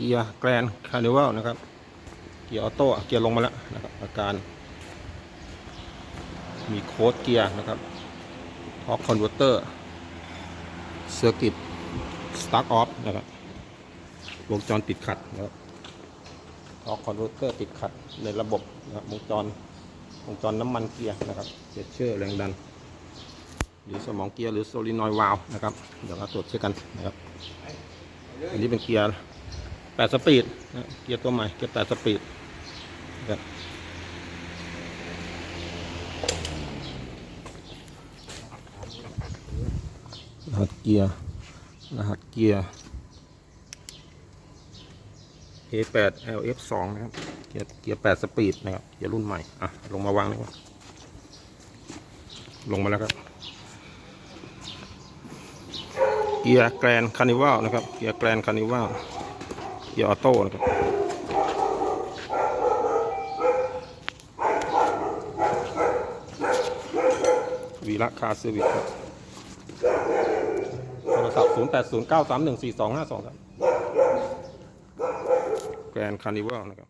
เกียร์แกรนคาร์นิวัลนะครับ เกียร์ออโต้เกียร์ลงมาแล้วนะครับอาการ มีโค้ดเกียร์นะครับทอร์คคอนเวอร์เตอร์เซอร์กิตสตาร์ทออฟนะครับวงจรติดขัดนะครับทอร์คคอนเวอร์เตอร์ติดขัดในระบบนะครับวงจรวงจรน้ำมันเกียร์นะครับเช็คเชอร์แรงดัน หรือสมองเกียร์หรือโซลินอยวาลวนะครับ เดี๋ยวเราตรวจเช็คกันนะครับ อันนี้เป็นเกียร์ 8สปีดเกียร์ตัวใหม่เกียร์8สปีดครับรหัสเกียร์รหัสเกียร์ A8 LF2 นะครับ เกียร์เกียร์8สปีดนะครับ เกียร์รุ่นใหม่ อะ ลงมาวางเลยว่าลงมาแล้วครับ เกียร์แกรนคานิวัลนะครับ เกียร์แกรนคานิวัล กียร์ออโต้นะครับวีระคาเซอร์วิสครับโทรศัพท์ 0 8 0 9 3 1 4 2 5 2 ครับ แกรนคาร์นิวัลนะครับ